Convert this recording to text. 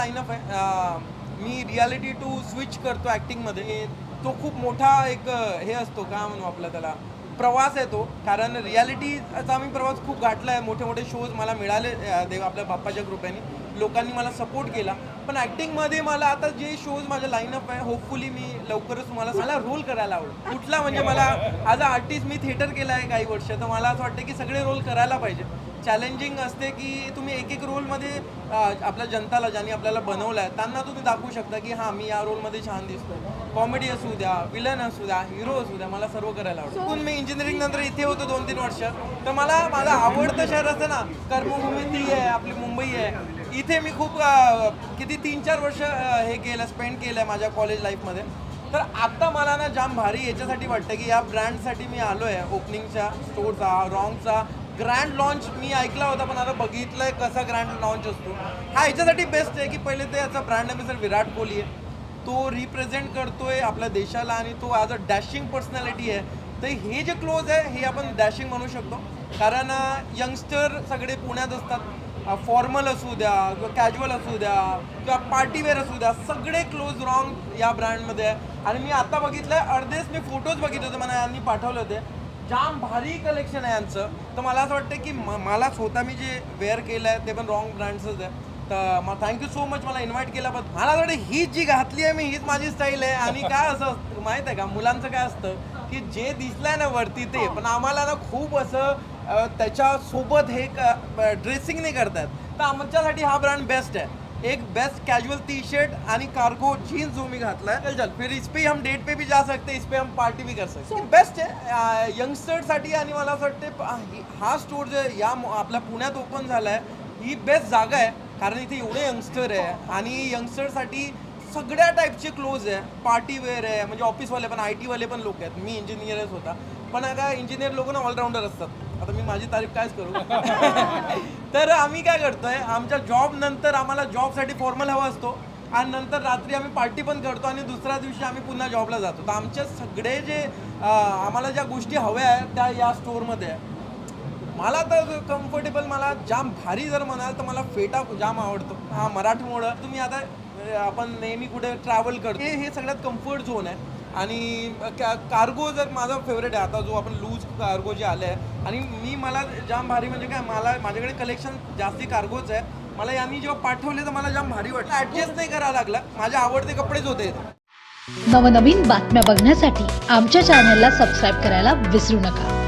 Line-up आहे. मी reality to switch करतो ॲक्टिंगमध्ये तो खूप मोठा एक हे असतो का म्हणू आपला त्याला प्रवास आहे तो. कारण रियालिटीचा मी प्रवास खूप गाठला आहे मोठे मोठे शोज मला मिळाले देव आपल्या बाप्पाच्या कृपेने. लोकांनी मला सपोर्ट केला. पण ॲक्टिंगमध्ये मला आता जे शोज माझ्या लाईन अप आहे होपफुली मी लवकरच मला मला रोल करायला आवडेल. कुठला म्हणजे मला ॲज अ आर्टिस्ट मी थिएटर केला आहे काही वर्ष. तर मला असं वाटतं की सगळे रोल करायला पाहिजे. चॅलेंजिंग असते की तुम्ही एक एक रोलमध्ये आपल्या जनताला ज्यांनी आपल्याला बनवलं आहे त्यांना तुम्ही दाखवू शकता की हां मी या रोलमध्ये छान दिसतो कॉमेडी असू द्या विलन असू द्या हिरो असू द्या मला सर्व करायला आवडतं. पण मी इंजिनिअरिंग नंतर इथे होतो दोन तीन वर्ष. तर मला माझं आवडतं शहर असतं ना कर्मभूमी ती आहे आपली मुंबई आहे. इथे मी खूप किती तीन चार वर्ष हे केलं स्पेंड केलं आहे माझ्या कॉलेज लाईफमध्ये तर आता मला ना जाम भारी याच्यासाठी वाटतं की या ब्रँडसाठी मी आलो आहे ओपनिंगच्या स्टोरचा रॉंगचा ग्रँड लॉन्च मी ऐकला होता पण आता बघितलंय कसा ग्रँड लॉन्च असतो. हा याच्यासाठी बेस्ट आहे की पहिले ते याचा ब्रँड अँबॅसेडर विराट कोहली आहे. तो रिप्रेझेंट करतोय आपल्या देशाला आणि तो ॲज अ डॅशिंग पर्सनॅलिटी आहे. तर हे जे क्लोज आहे हे आपण डॅशिंग म्हणू शकतो. कारण यंगस्टर सगळे पुण्यात असतात. फॉर्मल असू द्या किंवा कॅज्युअल असू द्या किंवा पार्टीवेअर असू द्या सगळे क्लोज रॉंग या ब्रँडमध्ये आहे. आणि मी आता बघितलं अर्धेच मी फोटोज बघितले होते मला यांनी पाठवले होते. जाम भारी कलेक्शन आहे यांचं. तर मला असं वाटतं की म- मला स्वतः मी जे वेअर केलं आहे ते पण रॉंग ब्रँड्सच आहे. तर मग थँक्यू सो मच मला इन्व्हाइट केल्याबद्दल मला असं वाटतं हीच जी घातली आहे मी हीच माझी स्टाईल आहे. आणि काय असं असतं माहीत आहे का? मुलांचं काय असतं की जे दिसलंय ना वरती ते पण आम्हाला ना खूप असं त्याच्यासोबत हे ड्रेसिंग नाही करतात तर आमच्यासाठी हा ब्रँड बेस्ट है एक बेस्ट कैजुअल टी शर्ट आणि कार्गो जीन्स जो मी घातला है चल चल. फिर इस पे हम डेट पे भी जा सकते इस पे हम पार्टी भी कर सकते. बेस्ट आहे यंगस्टरसाठी आणि मला असं वाटते हा स्टोर जे या आपल्या पुण्यात ओपन झाला आहे ही बेस्ट जागा आहे. कारण इथे एवढे यंगस्टर आहे. आणि यंगस्टरसाठी सगळ्या टाईपचे क्लोज आहे. पार्टी वेअर आहे. म्हणजे ऑफिसवाले पण आय टीवाले पण लोक आहेत. मी इंजिनियरच होता. पण आता इंजिनियर लोक ना ऑलराऊंडर असतात. आता मी माझी तारीफ कायच करू? तर आम्ही काय करतोय आमच्या जॉब नंतर आम्हाला जॉबसाठी फॉर्मल हवा असतो. आणि नंतर रात्री आम्ही पार्टी पण करतो आणि दुसऱ्या दिवशी आम्ही पुन्हा जॉबला जातो. तर आमचे सगळे जे आम्हाला ज्या गोष्टी हव्या आहेत त्या या स्टोअरमध्ये आहे मला तर कम्फर्टेबल मला जाम भारी जर म्हणाल तर मला फेटा जाम आवडतो. हा मराठमोळं तुम्ही आता म्हणजे आपण नेहमी कुठे ट्रॅव्हल करतो. हे हे सगळ्यात कम्फर्ट झोन आहे. आणि कार्गो जर माझा फेवरेट आहे आता जो आपण लूज कार्गो जे आले आहे आणि मी मला जाम भारी म्हणजे काय मला माझ्याकडे कलेक्शन जास्ती कार्गोच आहे. मला यांनी जेव्हा पाठवले तर मला जाम भारी वाटलं. ॲडजस्ट नाही करावं लागलं. माझे आवडते कपडेच होते. नवनवीन बातम्या बघण्यासाठी आमच्या चॅनलला सबस्क्राईब करायला विसरू नका.